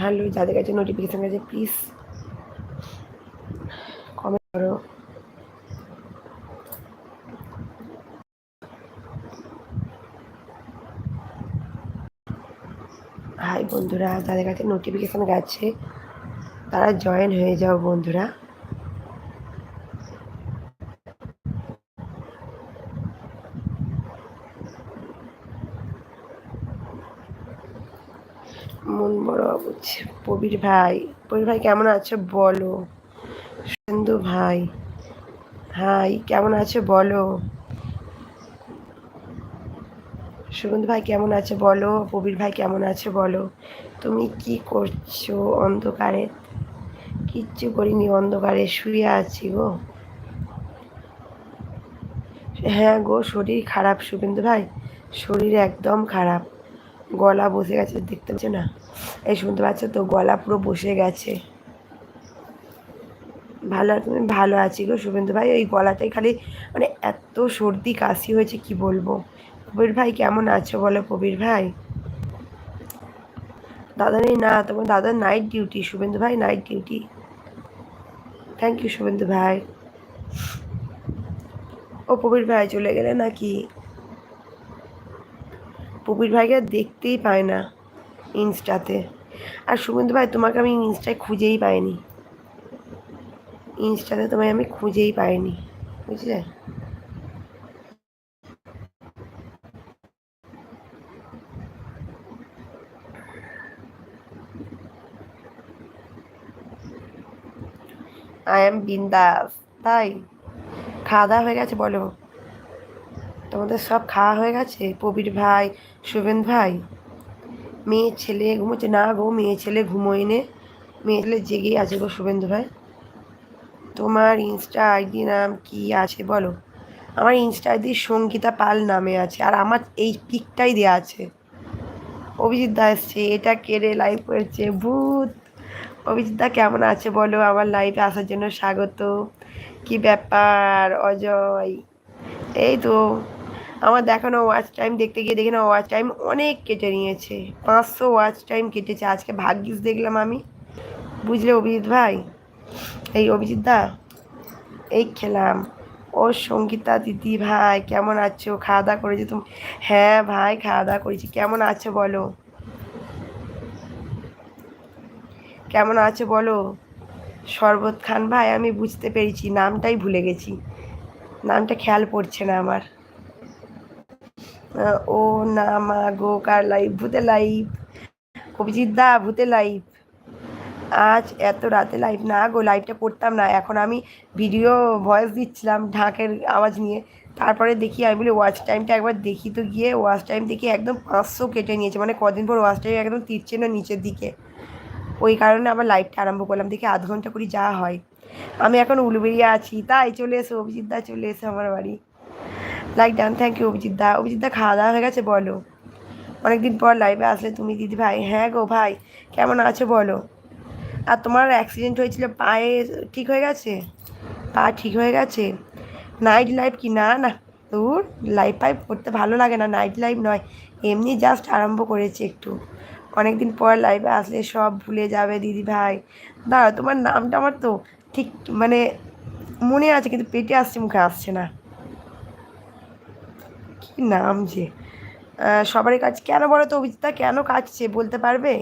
Hello, যাদের কাছে notification গেছে প্লিজ কমেন্ট করো। হাই বন্ধুরা, যাদের কাছে নোটিফিকেশান গেছে তারা জয়েন হয়ে যাও বন্ধুরা মন বড় বুঝছে প্রবীর ভাই। প্রবীর ভাই, কেমন আছো? বলো। সিন্ধু ভাই। হাই, কেমন আছো? বলো। সুগন্ধ ভাই, কেমন আছে? বলো। প্রবীর ভাই, কেমন আছে? বলো। তুমি কি করছ অন্ধকারে? কিচ্ছু করিনি অন্ধকারে, শুয়ে আছি গো। হ্যাঁ গো, শরীর খারাপ শুভেন্দু ভাই। শরীর একদম খারাপ। গলা বসে গেছে, দেখতে পাচ্ছ না? এই শুনতে পাচ্ছ তো, গলা পুরো বসে গেছে। ভালো তুমি ভালো আছি গো শুভেন্দু ভাই ওই গলাটাই খালি মানে এত সর্দি কাশি হয়েছে, কি বলব? কবির ভাই কেমন আছো বলো কবির ভাই? দাদা নেই, না, তোমার দাদা নাইট ডিউটি শুভেন্দু ভাই night duty thank you Shubhendu ভাই। ও প্রবীর ভাই চলে গেলে নাকি? প্রবীর ভাইকে দেখতেই পায় না ইনস্টাতে। আর শুভেন্দু ভাই, তোমাকে আমি ইনস্টায় খুঁজেই পাইনি। ইনস্টাতে তোমায় আমি খুঁজেই পাইনি, বুঝলে? আই এম বিন্দাস তাই? খাওয়া দাওয়া হয়ে গেছে, বলো। তোমাদের সব খাওয়া হয়ে গেছে। প্রবীর ভাই, শুভেন ভাই, মেয়ে, ছেলে ঘুমোচ্ছে। না গো, মেয়ে, ছেলে ঘুমোয় নে। মেয়ে, ছেলে জেগেই আছে গো শুভেন্দু ভাই। তোমার ইনস্টা আইডি নাম কি আছে বলো? আমার ইনস্টা আইডি সঙ্গীতা পাল নামে আছে আর আমার এই পিকটাই দেওয়া আছে। অভিজিৎ দা এসছে। এটা কেড়ে লাইভ করেছে? ভূত। অভিজিৎ দা কেমন আছে বলো? আমার লাইভে আসার জন্য স্বাগত। কি ব্যাপার? অজয়। এই তো আমার দেখানো ওয়াচ টাইম দেখতে গিয়ে দেখি না ওয়াচ টাইম অনেক কেটে নিয়েছে। পাঁচশো ওয়াচ টাইম কেটেছে। আজকে ভাগ্যিস দেখলাম আমি। বুঝলে অভিজিৎ ভাই? এই অভিজিৎ দা, এই খেলাম। ও সঙ্গীতা দিদি ভাই, কেমন আছো? খাওয়া দাওয়া করেছ তুমি? হ্যাঁ ভাই, খাওয়া দাওয়া করেছি। কেমন আছো বলো? কেমন আছো বলো? শরবত খান ভাই, আমি বুঝতে পেরেছি। নামটাই ভুলে গেছি। নামটা খেয়াল পড়ছে না আমার। ও না মা গো, কার লাইভ ভূতে লাইভ অভিজিৎ দা ভূতে লাইভ আজ এত রাতে লাইভ না গো লাইভটা পড়তাম না। এখন আমি ভিডিও ভয়েস দিচ্ছিলাম ঢাকের আওয়াজ নিয়ে। তারপরে দেখি, আমি বলি ওয়াচ টাইমটা একবার দেখি তো গিয়ে। ওয়াচ টাইম দেখি একদম পাঁচশো কেটে নিয়েছে। মানে কদিন পর ওয়াচ টাইম একদম তিরছে না নিচের দিকে। ওই কারণে আবার লাইভটা আরম্ভ করলাম। দেখি আধ ঘণ্টা করে যা হয়। আমি এখন উলুবেরিয়া আছি। তাই চলে এসো, অভিজিৎ দা চলে এসো আমার বাড়ি। Like done thank you Abhijit দা অভিজিৎ দা খাওয়া দাওয়া হয়ে গেছে, বলো। অনেকদিন পর লাইভে আসলে তুমি, দিদি ভাই। হ্যাঁ গো ভাই, কেমন আছো, বলো? আর তোমার অ্যাক্সিডেন্ট হয়েছিল, পায়ে ঠিক হয়ে গেছে? পা ঠিক হয়ে গেছে? নাইট লাইফ কি? না না। তোর লাইফ ফাইভ করতে ভালো লাগে না নাইট লাইফ নয়। এমনি জাস্ট আরম্ভ করেছে একটু। অনেকদিন পর লাইভে আসলে সব ভুলে যাবে, দিদি ভাই। দাঁড়া তোমার নামটা আমার তো ঠিক মানে মনে আছে, কিন্তু পেটে আসছে, মুখে আসছে না। কি নাম যে। সবারই কাজ কেন বলো তো অভিজিৎটা কেন কাজছে বলতে পারবে?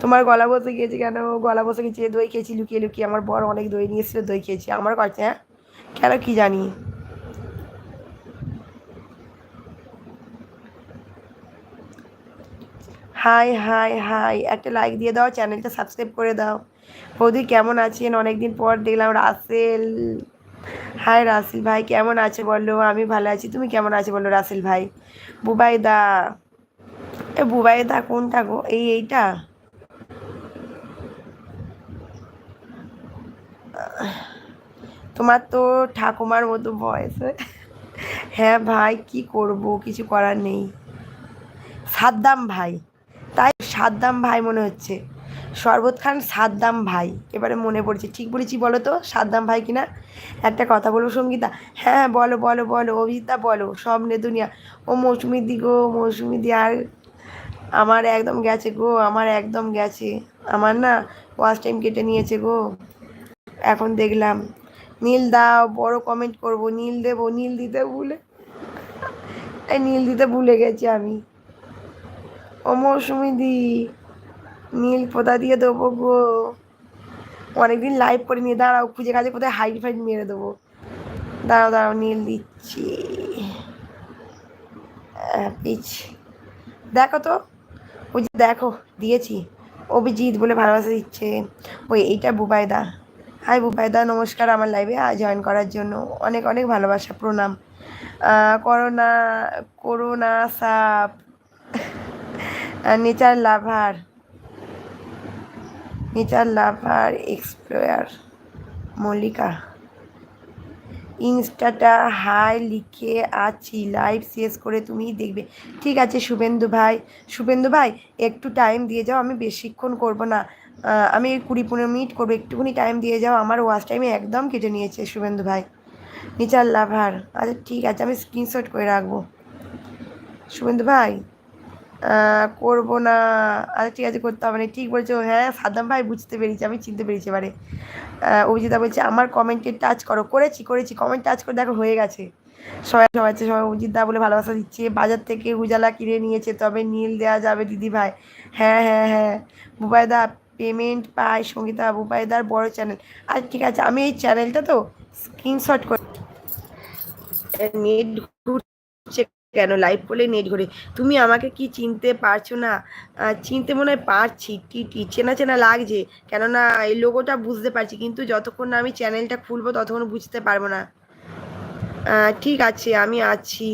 তোমার গলা বসে গিয়েছে কেন? গলা বসে গেছে দই খেয়েছি, লুকিয়ে লুকিয়ে। আমার বর অনেক দই নিয়ে এসেছিল, দই খেয়েছি। আমার কাছে হ্যাঁ? কেন কি জানি। Hi hi hi. একটা লাইক দিয়ে দাও চ্যানেলটা সাবস্ক্রাইব করে দাও। বৌদি কেমন আছেন? অনেকদিন পর দেখলাম, রাসেল হাই রাসেল ভাই, কেমন আছে বলল আমি ভালো আছি। তুমি কেমন আছো বলল রাসেল ভাই? বুবাইদা। এ বুবাইদা কোনটা গো? এই এইটা? তোমার তো ঠাকুমার মতো বয়স। হ্যাঁ ভাই, কি করব? কিছু করার নেই। সাদ্দাম ভাই। তাই সাদ্দাম ভাই মনে হচ্ছে। শরবত খান সাদ্দাম ভাই। এবারে মনে পড়ছে, ঠিক বলেছি বলো তো, সাদ্দাম ভাই কিনা? একটা কথা বলব সঙ্গীতা। হ্যাঁ বলো বলো বলো অভিজিতা বলো স্বপ্নে দুনিয়া। ও মৌসুমি দি গো মৌসুমি দি আর আমার একদম গেছে গো, আমার একদম গেছে। আমার না ওয়াচ টাইম কেটে নিয়েছে গো। এখন দেখলাম, নীল দাও, বড় কমেন্ট করব, নীল দেবো, নীল দিতে ভুলে নীল দিতে ভুলে গেছি আমি। ও মৌসুমি দি নীল পোতা দিয়ে দেবো গো। অনেকদিন লাইভ করে নিয়ে দাঁড়াও, খুঁজে কাজে কোথায় হাইট ফাইট মেরে দেবো। দাঁড়াও দাঁড়াও, নীল দিচ্ছি। পিচ। দেখো তো, ওই যে দেখো, দিয়েছি। অভিজিৎ বলে ভালোবাসা দিচ্ছে। ওই এইটা বুবাইদা। হাই বুবাইদা, নমস্কার আমার লাইভে জয়েন করার জন্য। অনেক অনেক ভালোবাসা, প্রণাম। করোনা করোনা সাপ। Nature lover. Nature lover explorer Mallika. ইনস্টাটা hi লিখে আছি, লাইভ শেষ করে তুমি দেখবে। ঠিক আছে শুভেন্দু ভাই শুভেন্দু ভাই, একটু টাইম দিয়ে যাও, আমি বেশিক্ষণ করব না। আমি কুড়ি পনেরো মিনিট করব, একটুখানি টাইম দিয়ে যাও, আমার ওয়াচ টাইমে একদম কেটে নিয়েছে শুভেন্দু ভাই। নিচার লাভার আচ্ছা ঠিক আছে, আমি স্ক্রিনশট করে রাখব। শুভেন্দু ভাই করব না। আচ্ছা ঠিক আছে, করতে হবে না। ঠিক বলছো হ্যাঁ সাদ্দাম ভাই বুঝতে পেরেছি, আমি চিনতে পেরেছি এবারে। অভিজিতা বলছে, আমার কমেন্টে টাচ করো। করেছি করেছি কমেন্ট টাচ করে দেখো, হয়ে গেছে। সবাই সবাই সবাই অভিজিৎ দা বলে ভালোবাসা দিচ্ছে। বাজার থেকে উজালা কিনে নিয়েছে, তবে নীল দেওয়া যাবে দিদি ভাই। হ্যাঁ হ্যাঁ হ্যাঁ। বুবাইদা পেমেন্ট পায়, সঙ্গীতা বুবাইদার বড় চ্যানেল আর ঠিক আছে, আমি এই চ্যানেলটা তো স্ক্রিনশট করে নেট ঘুরছে কেন? লাইভ করলে নেট ঘুরে তুমি আমাকে কি চিনতে পারছ না? চিনতে মনে হয় পারছি। টি টি চেনা চেনা লাগছে। কেননা এই লোগোটা বুঝতে পারছি, কিন্তু যতক্ষণ না আমি চ্যানেলটা খুলবো, ততক্ষণ বুঝতে পারব না। ঠিক আছে, আমি আছি।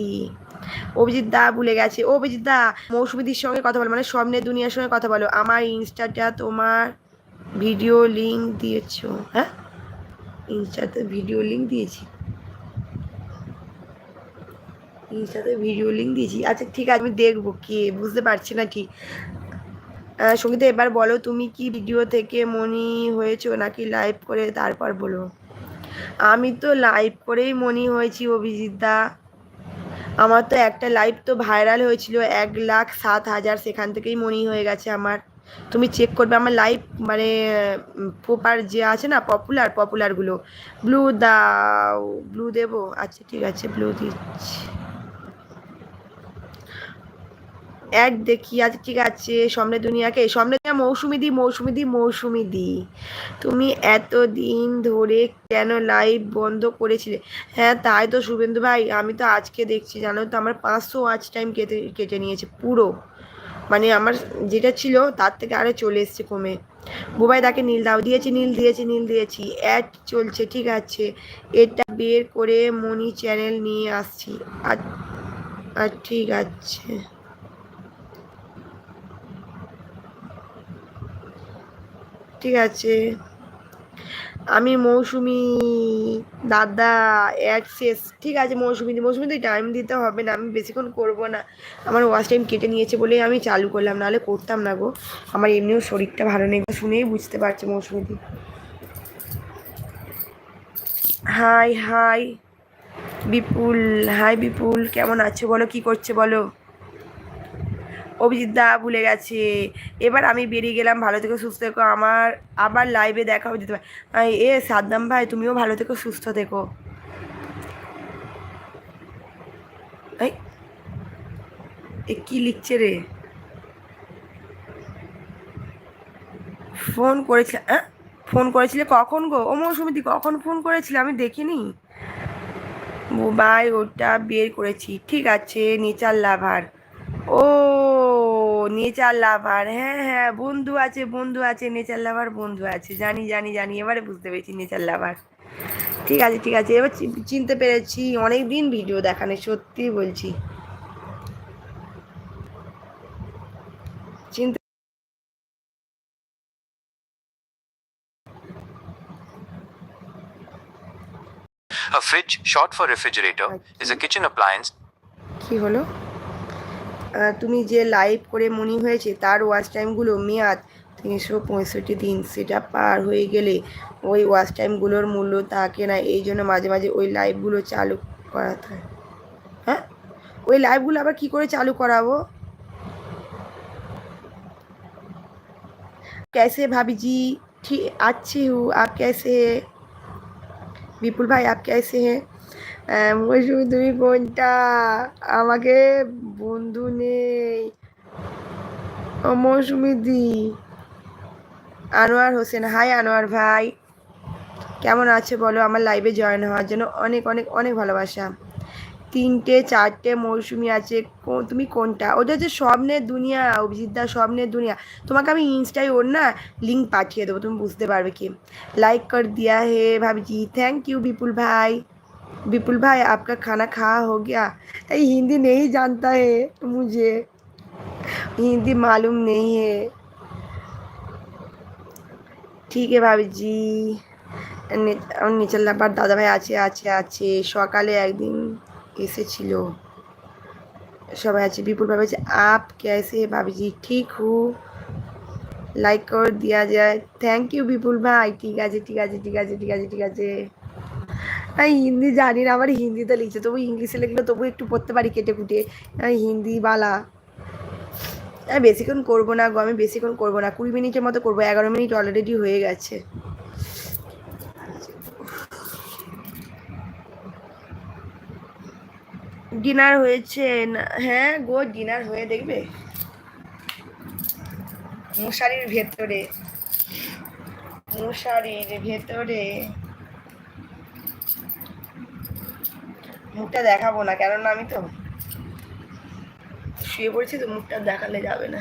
অভিজিৎ দা ভুলে গেছে। অভিজিৎ দা, মৌসুমিদির সঙ্গে কথা বলো মানে স্বপ্নের দুনিয়ার সঙ্গে কথা বলো। আমার ইনস্টাটা তোমার ভিডিও লিঙ্ক দিয়েছ হ্যাঁ? ইনস্টাতে ভিডিও লিঙ্ক দিয়েছি। ইনস্টাতে ভিডিও লিঙ্ক দিয়েছি। আচ্ছা ঠিক আছে, আমি দেখব কে, বুঝতে পারছি না কি সঙ্গীতা, এবার বলো তুমি কি ভিডিও থেকে মনি হয়েছো নাকি লাইভ করে, তারপর বলো। আমি তো লাইভ করেই মনি হয়েছি, অভিজিৎ দা। আমার তো একটা লাইভ তো ভাইরাল হয়েছিল, এক লাখ সাত হাজার সেখান থেকেই মনি হয়ে গেছে আমার। তুমি চেক করবে, আমার লাইভ মানে প্রপার যে আছে না পপুলার পপুলারগুলো ব্লু দাও ব্লু দেবো? আচ্ছা ঠিক আছে ব্লু দিচ্ছি। অ্যাড দেখি আচ্ছা ঠিক আছে সামনে দুনিয়াকে সামনে দুনিয়া মৌসুমি দি মৌসুমি দি তুমি এত দিন ধরে কেন লাইভ বন্ধ করেছিলে? হ্যাঁ তাই তো শুভেন্দু ভাই, আমি তো আজকে দেখছি, জানো তো আমার পাঁচশো আজ টাইম কেটে কেটে নিয়েছে পুরো। মানে আমার যেটা ছিল তার থেকে আরও চলে এসছে কমে। বুবাই তাকে নীল দাও, দিয়েছি নীল দিয়েছি নীল, দিয়েছি অ্যাড চলছে, ঠিক আছে। এটা বের করে মনি চ্যানেল নিয়ে আসছি। আর ঠিক আছে। ঠিক আছে। আমি মৌসুমি দাদা অ্যাড শেষ। ঠিক আছে মৌসুমি মৌসুমি তো টাইম দিতে হবে না, আমি বেশিক্ষণ করব না। আমার ওয়াশ টাইম কেটে নিয়েছে বলেই আমি চালু করলাম, নাহলে করতাম না গো। আমার এমনিও শরীরটা ভালো নেই শুনেই বুঝতে পারছে মৌসুমিদি। Hi hi Bipul hi Bipul, কেমন আছো বলো, কি করছে বলো? অভিজিৎ দা ভুলে গেছে। এবার আমি বেরিয়ে গেলাম, ভালো থেকে, সুস্থ থেকো। আমার, আবার লাইভে দেখা হবে যেতে পারে। এ সাদ্দাম ভাই, তুমিও ভালো থেকো, সুস্থ থেকো। এ কি লিখছে রে? ফোন করেছিলে হ্যাঁ ফোন করেছিলে কখন গো? ও মৌসুমিদি কখন ফোন করেছিলে? আমি দেখিনি। মোবাইল ওটা বের করেছি। ঠিক আছে, নেচার লাভার। ও নেচার লাভার হ্যাঁ হ্যাঁ বন্ধু আছে বন্ধু আছে নেচার লাভার বন্ধু আছে জানি জানি জানি এবারে বুঝতে পেরেছি নেচার লাভার। ঠিক আছে ঠিক আছে এবার চিনতে পেরেছি অনেক দিন ভিডিও দেখানে সত্যি বলছি। চিনতে A fridge, short for refrigerator, is a kitchen appliance কি হলো? তুমি যে লাইভ করে মনি হয়েছে তার ওয়াচ টাইমগুলো মেয়াদ তিনশো পঁয়ষট্টি দিন সেটা পার হয়ে গেলে ওই ওয়াচ টাইমগুলোর মূল্য থাকে না এই জন্য মাঝে মাঝে ওই লাইভগুলো চালু করাতে হয় হ্যাঁ ওই লাইভগুলো আবার কি করে চালু করাবো कैसे भाभी जी ठीक अच्छी हूँ आप कैसे हैं বিপুল ভাই আপ কেসে হে মৌসুমি তুমি কোনটা আমাকে বন্ধু নেই। মৌসুমি দি। আনোয়ার হোসেন, হাই আনোয়ার ভাই। কেমন আছে বলো? আমার লাইভে জয়েন হওয়ার জন্য অনেক অনেক অনেক ভালোবাসা। তিনটে, চারটে মৌসুমি আছে। তুমি কোনটা? ওটা হচ্ছে স্বপ্নের দুনিয়া অভিজিৎদা স্বপ্নের দুনিয়া, তোমাকে আমি ইনস্টায় ওর না লিঙ্ক পাঠিয়ে দেবো, তুমি বুঝতে পারবে কি? লাইক কর দিয়া হে ভাবছি থ্যাংক ইউ বিপুল ভাই। विपुल भाई आपका खाना खा हो गया ये हिंदी नहीं जानता है मुझे हिंदी मालूम नहीं है ঠিক আছে ভাবিজি নে- আমার নিচের লাম্বার দাদা ভাই আছে আছে আছে সকালে একদিন এসেছিল সবাই আছে বিপুল ভাই বলছে আপ कैसे है भाभी जी ठीक हूँ লাইক করে দেওয়া যায় থ্যাংক ইউ বিপুল ভাই ঠিক আছে ঠিক আছে ঠিক আছে ঠিক আছে ঠিক আছে আমি হিন্দি জানি না আমার হিন্দিতে লিখছে। তবু ইংলিশে লিখলে তবু একটু পড়তে পারি কেটে কুটে হিন্দি বালা। আমি বেশিক্ষণ করব না গো, আমি বেশিক্ষণ করব না। কুড়ি মিনিটের মতো করব, এগারো মিনিট অলরেডি হয়ে গেছে। ডিনার হয়েছে হ্যাঁ গো ডিনার হয়ে দেখবে। মশারির ভেতরে। মশারির ভেতরে। মুখটা দেখাবো না, কেননা আমি তো শুয়ে পড়েছি তো মুখটা দেখালে যাবে না।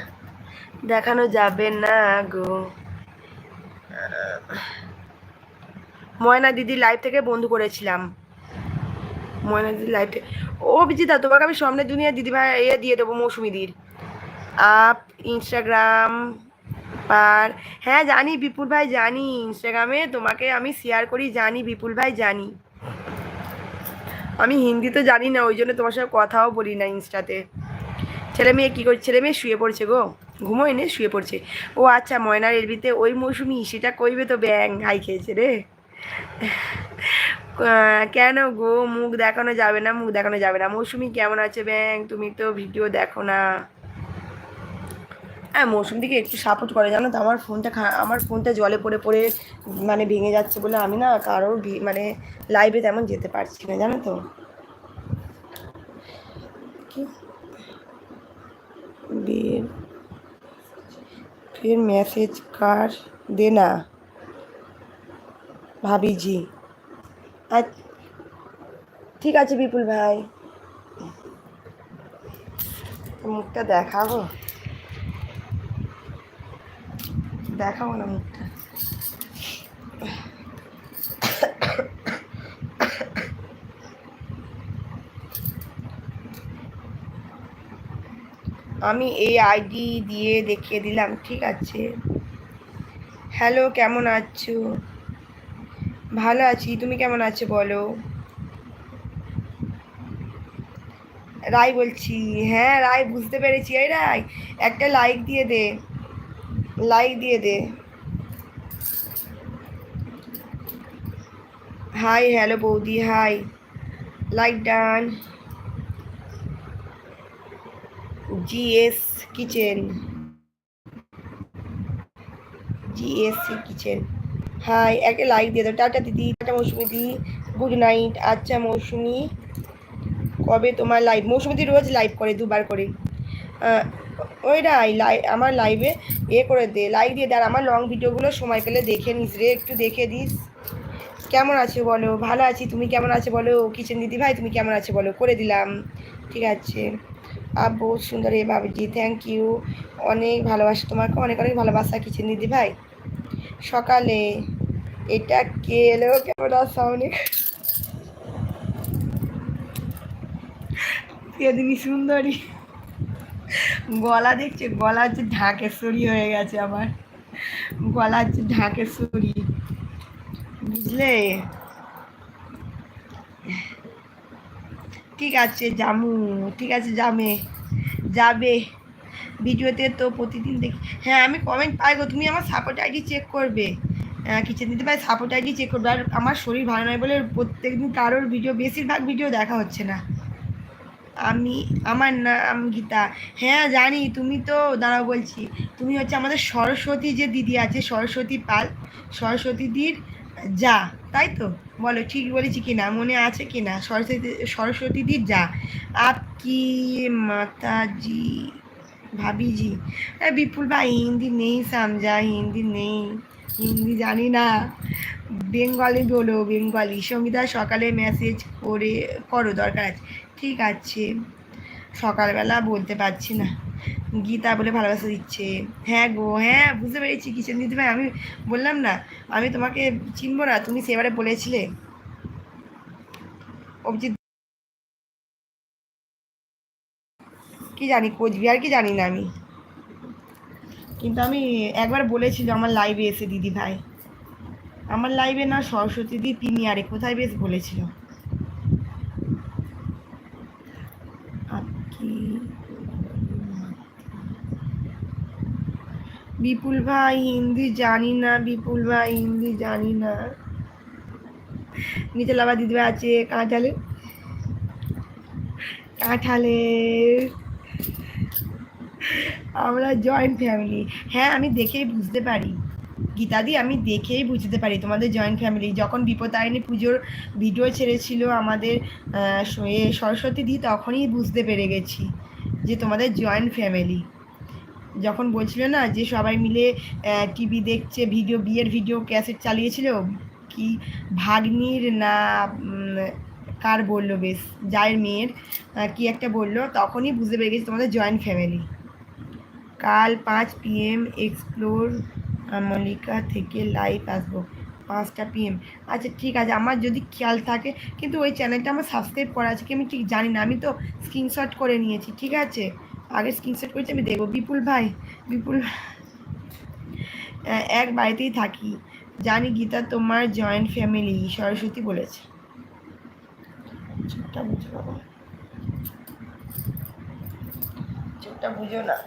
দেখানো যাবে না গো। ময়না দিদি লাইভ থেকে বন্ধু করেছিলাম। ময়না দিদি লাইভ থেকে ও বিজিতা তোমাকে আমি সামনে দুনিয়া দিদিভাই ইয়ে দিয়ে দেবো মৌসুমিদির আপ ইনস্টাগ্রাম আর হ্যাঁ জানি, বিপুল ভাই জানি ইনস্টাগ্রামে তোমাকে আমি শেয়ার করি, জানি, বিপুল ভাই জানি। আমি হিন্দি তো জানি না, ওই জন্য তোমার সাথে কথাও বলি না ইনস্টাতে। ছেলে মেয়ে কী করছে? ছেলে মেয়ে শুয়ে পড়ছে গো। ঘুমো এনে শুয়ে পড়ছে। ও আচ্ছা ময়নার এলবিতে ওই মৌসুমি, সেটা কইবে তো ব্যাং হাই খেয়েছে রে। কেন গো? মুখ দেখানো যাবে না, মুখ দেখানো যাবে না। মৌসুমি কেমন আছে ব্যাং তুমি তো ভিডিও দেখো না। হ্যাঁ মৌসুমদিকে একটু সাপোর্ট করে, জানো তো? আমার ফোনটা আমার ফোনটা জলে পড়ে পড়ে মানে ভেঙে যাচ্ছে বলে আমি না কারোর মানে লাইভে তেমন যেতে পারছি না, জানো তো? কি? বের মেসেজ কার? দে না। ভাবি জি ঠিক আছে বিপুল ভাই। মুখটা দেখাবো? দেখাবো না মুখটা। আমি এই আইডি দিয়ে দেখিয়ে দিলাম, ঠিক আছে? হ্যালো, কেমন আছো? ভালো আছি, তুমি কেমন আছো বলো? রায় বলছি হ্যাঁ রায় বুঝতে পেরেছি। এই রায় একটা লাইক দিয়ে দে। লাইক দিয়ে দে। হাই হ্যালো বৌদি hi like done GS kitchen GSC kitchen hi একটা লাইক দিয়ে দাও টাটা, দিদি। টাটা, মৌসুমি দি। গুড নাইট আচ্ছা মৌসুমি। কবে তোমার লাইভ মৌসুমি রোজ লাইভ করে, দুবার করে। আহ, ওই লাই আমার লাইভে এ করে দে লাইক দিয়ে দে আর আমার লং ভিডিওগুলো সময় পেলে দেখে নিস রে একটু দেখে দিস। কেমন আছো বলো? ভালো আছি তুমি কেমন আছো বলো? কিচেন দিদি ভাই তুমি কেমন আছো বলো? করে দিলাম ঠিক আছে। আপ বহুত সুন্দর এ বাবিজি থ্যাংক ইউ অনেক ভালোবাসা তোমাকে অনেক অনেক ভালোবাসা কিচেন দিদি ভাই। সকালে এটা কে এলো? ক্যামেরার সামনে দিদি সুন্দরী? গলা দেখছে গলা হচ্ছে ঢাকেশ্বরী হয়ে গেছে আমার। গলা হচ্ছে ঢাকেশ্বরী বুঝলে? ঠিক আছে, জামু, ঠিক আছে, জামে, যাবে। ভিডিওতে তো প্রতিদিন দেখি। হ্যাঁ আমি কমেন্ট পাই গো, তুমি আমার সাপোর্ট আইডি চেক করবে। কিচেন দিতে পাই সাপোর্ট আইডি চেক করবে। আর আমার শরীর ভালো নয় বলে প্রত্যেকদিন কারোর ভিডিও বেশিরভাগ ভিডিও দেখা হচ্ছে না। আমি, আমার নাম গীতা। হ্যাঁ জানি, তুমি তো, দাঁড়াও বলছি। তুমি হচ্ছে আমাদের সরস্বতী যে দিদি আছে, সরস্বতী পাল, সরস্বতীদির যা, তাই তো? বলো, ঠিক বলেছি কি না মনে আছে কি না সরস্বতী, সরস্বতীদির যা। আপকি মাতাজি ভাবি জি বিপুল ভাই, হিন্দি নেই, সামজা, হিন্দি নেই। হিন্দি জানি না। বেঙ্গলি বলো, বেঙ্গলি। সঙ্গীতা, সকালে মেসেজ করে, করো, দরকার আছে। ঠিক আছে। সকালবেলা বলতে পারছি না। গীতা বলে ভালোবাসা দিচ্ছে। হ্যাঁ গো হ্যাঁ বুঝতে পেরেছি কিচেন দিদি ভাই? আমি বললাম না, আমি তোমাকে চিনবো না, তুমি সেবারে বলেছিলে। অভিজিৎ কি জানি, কোচবিহার কি জানি না আমি। কিন্তু আমি একবার বলেছিল আমার লাইভে এসে দিদি ভাই। আমার লাইভে না সরস্বতী দি আরে কোথায় বেশ বলেছিল। বিপুল ভাই, হিন্দি জানি না, বিপুল ভাই, হিন্দি জানি না। নিচে লাভা দিদিভাই আছে, কাঁঠালে। কাঁঠালের আমরা জয়েন্ট ফ্যামিলি হ্যাঁ আমি দেখেই বুঝতে পারি। গীতাদি আমি দেখেই বুঝতে পারি, তোমাদের জয়েন্ট ফ্যামিলি যখন বিপদায়নী পুজোর ভিডিও ছেড়েছিল আমাদের সরস্বতী দি তখনই বুঝতে পেরে গেছি যে তোমাদের জয়েন্ট ফ্যামিলি যখন বলছিল না যে সবাই মিলে টিভি দেখছে ভিডিও বিয়ের ভিডিও ক্যাসেট চালিয়েছিল, কি ভাগ্নির না কার বলল বেশ, জায়ের মেয়ের কি একটা বলল, তখনই বুঝতে পেরে গেছি তোমাদের জয়েন্ট ফ্যামিলি কাল পাঁচ পিএম এক্সপ্লোর মল্লিকা থেকে লাইভ আসব, পাঁচটা পিএম আচ্ছা ঠিক আছে, আমার যদি খেয়াল থাকে, কিন্তু ওই চ্যানেলটা আমার সাবস্ক্রাইব করা আছে কি আমি ঠিক জানি না, আমি তো স্ক্রিনশট করে নিয়েছি, ঠিক আছে? আগে স্ক্রিনশট করেছি, আমি দেখব। বিপুল ভাই, বিপুল এক বাড়িতেই থাকি। জানি গীতা তোমার জয়েন্ট ফ্যামিলি সরস্বতী বলেছে। চোখটা বুঝো বাবা। চোখটা বুঝো না।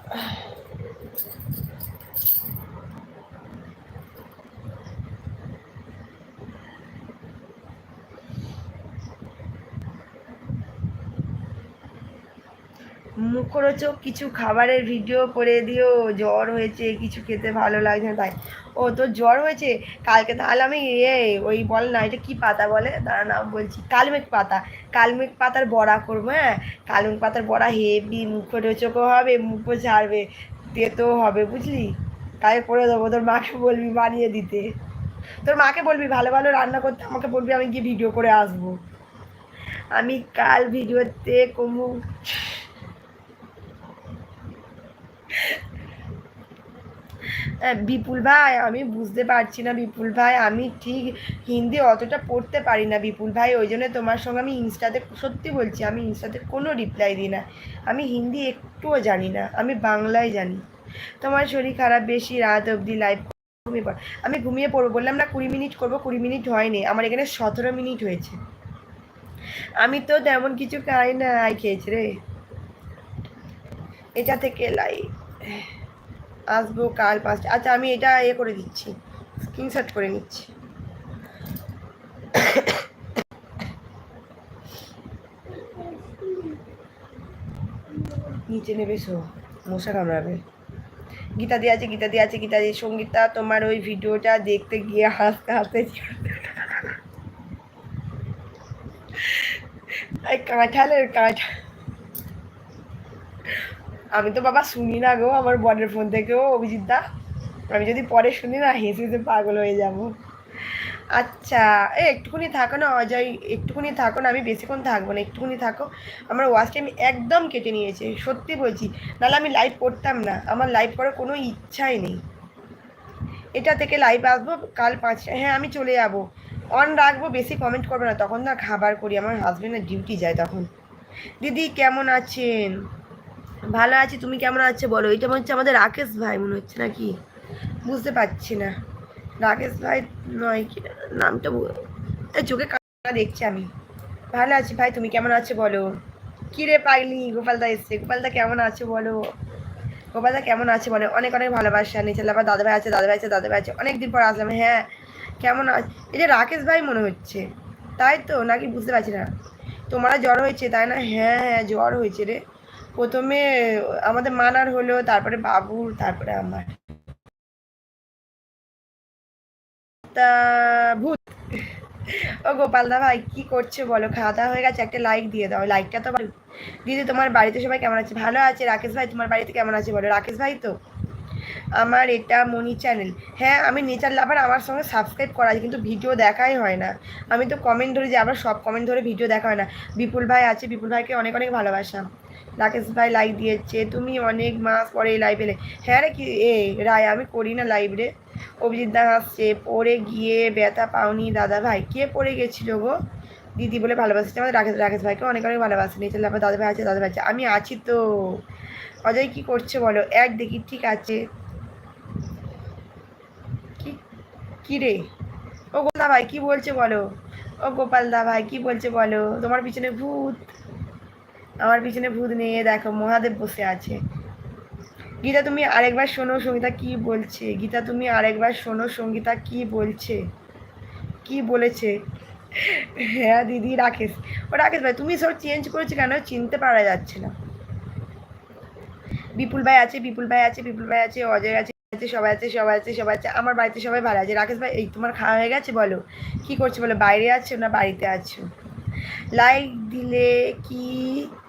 মুখরোচক কিছু খাবারের ভিডিও করে দিও, জ্বর হয়েছে, কিছু খেতে ভালো লাগছে না, তাই। ও, তোর জ্বর হয়েছে? কালকে তাহলে আমি এ, ওই বল না, এটা কী পাতা বলে? দাঁড়া, নাম বলছি। কালমেঘ পাতা। কালমেঘ পাতার বড়া করব হ্যাঁ? কালমেঘ পাতার বড়া হেভি মুখরোচকও হবে, মুখও ছাড়বে, তেতো হবে, বুঝলি? তাই করে দেবো, তোর মাকে বলবি বানিয়ে দিতে। তোর মাকে বলবি, ভালো ভালো রান্না করতে, আমাকে বলবি আমি গিয়ে ভিডিও করে আসব। আমি কাল ভিডিওতে কমু বিপুল ভাই, আমি বুঝতে পারছি না বিপুল ভাই, আমি ঠিক হিন্দি অতটা পড়তে পারি না বিপুল ভাই, ওই জন্য তোমার সঙ্গে আমি ইনস্টাতে সত্যি বলছি, আমি ইনস্টাতে কোনো রিপ্লাই দিই না। আমি হিন্দি একটুও জানি না, আমি বাংলায় জানি। তোমার শরীর খারাপ বেশি, রাত অবধি লাইভ ঘুমিয়ে পড়, আমি ঘুমিয়ে পড়ব, বললাম না কুড়ি মিনিট করব, কুড়ি মিনিট হয়নি, আমার এখানে সতেরো মিনিট হয়েছে। আমি তো তেমন কিছু খাই না আই খেয়েছি রে। এটা থেকে লাই। আসব কাল পাঁচটা আচ্ছা আমি এটা এ করে দিচ্ছি স্ক্রিনশট করে নিচ্ছি। নিচে নেবে শো, মশা কামড়াবে। গীতা দিয়ে আছে, গীতা দিয়ে আছে, গীতা দিয়ে সঙ্গীতা, তোমার ওই ভিডিওটা দেখতে গিয়ে হাসতে হাসতে কাঁঠালের কাঁঠাল আমি তো বাবা শুনি না গো, আমার বরের ফোন থেকেও, অভিজিৎ দা। আমি যদি পরে শুনি না, হেসে হেসে পাগল হয়ে যাব। আচ্ছা এ, একটুখানি থাকো না, অজয়, একটুখানি থাকো না, আমি বেশিক্ষণ থাকব না, একটুখানি থাকো। আমার ওয়াচ টাইম একদম কেটে নিয়েছে, সত্যি বলছি। নাহলে আমি লাইভ করতাম না, আমার লাইভ করার কোনো ইচ্ছাই নেই। এটা থেকে লাইভ আসব, কাল পাঁচটা হ্যাঁ আমি চলে যাব। অন রাখব, বেশি কমেন্ট করব না, তখন না খাবার করি, আমার হাজবেন্ডের ডিউটি যায় তখন। দিদি, কেমন আছেন? ভালো আছি, তুমি কেমন আছো বলো? এটা মনে হচ্ছে আমাদের রাকেশ ভাই মনে হচ্ছে নাকি? বুঝতে পারছি না। রাকেশ ভাই নয় কি, নামটা চোখে কাটা দেখছি আমি। ভালো আছি ভাই, তুমি কেমন আছো বলো? কী রে পাগলি গোপালদা এসছে। গোপালদা কেমন আছো বলো? গোপালদা কেমন আছে বলো? অনেক অনেক ভালোবাসা নিচে আবার দাদা ভাই আছে দাদা ভাই আছে দাদা ভাই আছে। অনেক দিন পর আসলাম। হ্যাঁ কেমন আছে এটা রাকেশ ভাই মনে হচ্ছে। তাই তো? নাকি বুঝতে পারছি না। তোমার জ্বর হয়েছে, তাই না? হ্যাঁ হ্যাঁ জ্বর হয়েছে রে। প্রথমে আমাদের মানার হলো, তারপরে বাবুর, তারপরে আমার। তা ভূত। ও গোপালদা ভাই, কি করছ বলো? খাওয়া দাওয়া হয়ে গেছে, একটা লাইক দিয়ে দাও। লাইকটা তো দিদি, তোমার বাড়িতে সবাই কেমন আছে? ভালো আছে? রাকেশ ভাই, তোমার বাড়িতে কেমন আছে বলো? রাকেশ ভাই তো? আমার এটা মনি চ্যানেল হ্যাঁ আমি নেচার লাভার আমার সঙ্গে সাবস্ক্রাইব করা আছে, কিন্তু ভিডিও দেখাই হয় না। আমি তো কমেন্ট ধরে যে, আবার সব কমেন্ট ধরে ভিডিও দেখা হয় না। বিপুল ভাই আছে, বিপুল ভাইকে অনেক অনেক ভালোবাসা। রাকেশ ভাই লাইক দিয়েছে, তুমি অনেক মাস পরে লাইভ এলে। হ্যাঁ রে কি, এ, রায়, আমি করি না লাইভ রে। অভিজিৎ দা হাসছে, পড়ে গিয়ে ব্যথা পাওনি দাদা ভাই। কে পড়ে গেছিল গো? দিদি বলে ভালোবাসছে আমাদের রাকেশ রাকেশ ভাইকে অনেক অনেক ভালোবাসে। নিচে লাভা দাদা ভাই আছে, দাদা ভাই আছে। আমি আছি তো। অজয়, কি করছে বলো? এক দেখি, ঠিক আছে। কি কি রে? ও গোপাল ভাই, কি বলছে বলো? ও গোপাল দা ভাই, কি বলছে বলো? তোমার পিছনে ভূত। আমার পিছনে ভূত নিয়ে দেখো, মহাদেব বসে আছে। গীতা তুমি আরেকবার শোনো, সঙ্গীতা কি বলছে? গীতা তুমি আরেকবার শোনো, সঙ্গীতা কি বলছে? কি বলেছে? হ্যাঁ দিদি রাকেশ। ও রাকেশ ভাই, তুমি সব চেঞ্জ করেছ কেন? চিনতে পারা যাচ্ছে না। বিপুল ভাই আছে, বিপুল ভাই আছে, বিপুল ভাই আছে, অজয় আছে আছে, সবাই আছে সবাই আছে সবাই আছে, আমার বাড়িতে সবাই ভালো আছে। রাকেশ ভাই, এই তোমার খাওয়া হয়ে গেছে বলো? কি করছ বলো? বাইরে আছো না বাড়িতে আছো? লাইক দিলে কি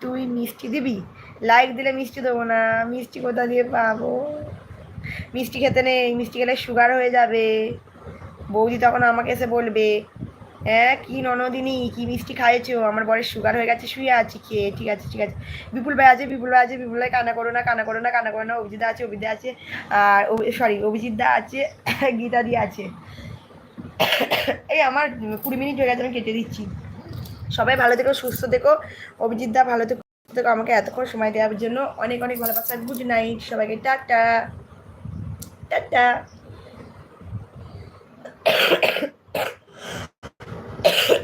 তুই মিষ্টি দিবি? লাইক দিলে মিষ্টি দেবো না। মিষ্টি কোথা দিয়ে পাবো? মিষ্টি খেতে নেই। মিষ্টি খেলে সুগার হয়ে যাবে। বৌদি তখন আমাকে এসে বলবে হ্যাঁ কি ননদিনী, কি মিষ্টি খাইয়েছো আমার বরের সুগার হয়ে গেছে, শুয়ে আছি, খেয়ে, ঠিক আছে ঠিক আছে। বিপুল ভাই আছে, বিপুল ভাই আছে, বিপুল ভাই কানা করো না কানা করো না কানা করো না। অভিজিৎ আছে অভিজিৎ আছে, আর সরি অভিজিৎ দা আছে, গীতা দি আছে। এই আমার কুড়ি মিনিট হয়ে গেছে, আমি কেটে দিচ্ছি। সবাই ভালো থেকো, সুস্থ থেকো। অভিজিৎ দা, ভালো থেকো থেকো। আমাকে এতক্ষণ সময় দেওয়ার জন্য অনেক অনেক ভালোবাসা। গুড নাইট সবাইকে টাটা। টাটা।